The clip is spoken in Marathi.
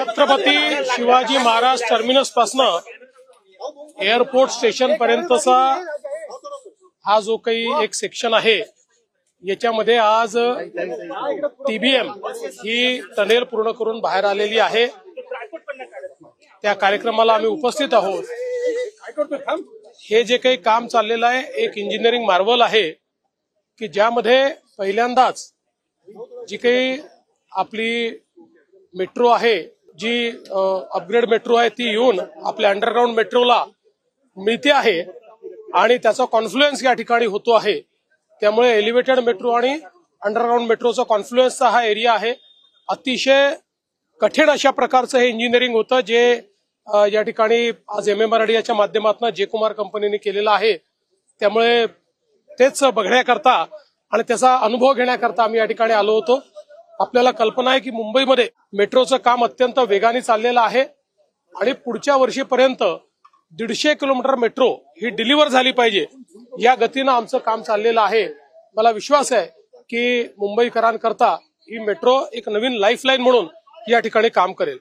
छत्रपती शिवाजी महाराज टर्मिनस पासनं एअरपोर्ट स्टेशन पर्यंतचा हा जो काही एक सेक्शन आहे याच्यामध्ये आज टीबीएम ही टनेल पूर्ण करून बाहेर आलेली आहे. त्या कार्यक्रमाला आम्ही उपस्थित आहोत. हे जे काही काम चाललेलं आहे एक इंजिनिअरिंग मार्वल आहे की ज्यामध्ये पहिल्यांदाच जी काही आपली मेट्रो आहे जी अपग्रेड मेट्रो आहे ती येऊन आपल्या अंडरग्राऊंड मेट्रोला मिळते आहे आणि त्याचा कॉन्फ्लुएन्स या ठिकाणी होतो आहे. त्यामुळे एलिव्हेटेड मेट्रो आणि अंडरग्राऊंड मेट्रोचा कॉन्फ्लुएन्सचा हा एरिया आहे. अतिशय कठीण अशा प्रकारचं हे इंजिनिअरिंग होतं जे या ठिकाणी आज एम एम आरडीआच्या माध्यमातून जे कुमार कंपनीने केलेलं आहे. त्यामुळे तेच बघण्याकरता आणि त्याचा अनुभव घेण्याकरता आम्ही या ठिकाणी आलो होतो. आपल्याला कल्पना आहे की मुंबईमध्ये मेट्रोचं काम अत्यंत वेगाने चाललेलं आहे आणि पुढच्या वर्षीपर्यंत दीडशे किलोमीटर मेट्रो ही डिलिव्हर झाली पाहिजे. या गतीनं आमचं काम चाललेलं आहे. मला विश्वास आहे की मुंबईकरांकरता ही मेट्रो एक नवीन लाईफलाईन म्हणून या ठिकाणी काम करेल.